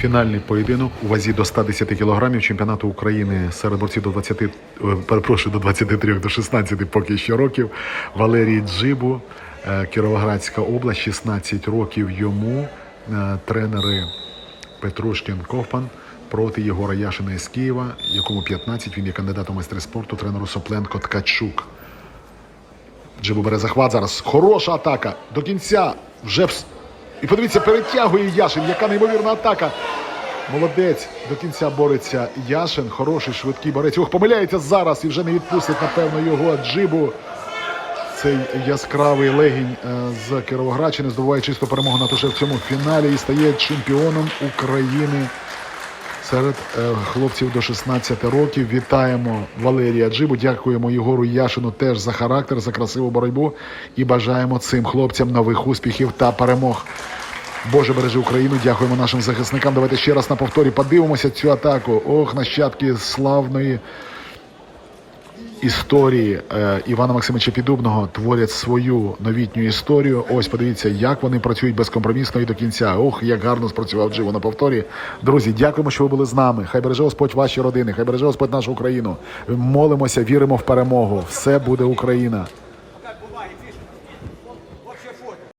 Фінальний поєдинок у вазі до 110 кілограмів чемпіонату України серед борців до 20, е, перепрошую, до 23, до 16 поки що років. Валерій Джибу, е, Кіровоградська область, 16 років йому. Е, Тренери Петрушкін Ковпан проти Єгора Яшина із Києва, якому 15, він є кандидатом майстри спорту, тренеру Сопленко Ткачук. Джибу бере захват зараз. Хороша атака. До кінця. Вже І подивіться, перетягує Яшин. Яка неймовірна атака. Молодець. До кінця бореться Яшин. Хороший, швидкий борець. Ох, помиляється зараз і вже не відпустить, напевно, його Джибу. Цей яскравий легінь е, з Кіровоградщини здобуває чисту перемогу на туше в цьому фіналі і стає чемпіоном України серед е, хлопців до 16 років. Вітаємо Валерія Джибу. Дякуємо Єгору Яшину теж за характер, за красиву боротьбу і бажаємо цим хлопцям нових успіхів та перемог. Боже бережи Україну, дякуємо нашим захисникам. Давайте ще раз на повторі подивимося цю атаку. Ох, нащадки славної історії е, Івана Максимовича Підубного творять свою новітню історію. Ось подивіться, як вони працюють безкомпромісно і до кінця. Ох, як гарно спрацював Дживо на повторі. Друзі, дякуємо, що ви були з нами. Хай береже Господь ваші родини, хай береже Господь нашу Україну. Молимося, віримо в перемогу. Все буде Україна.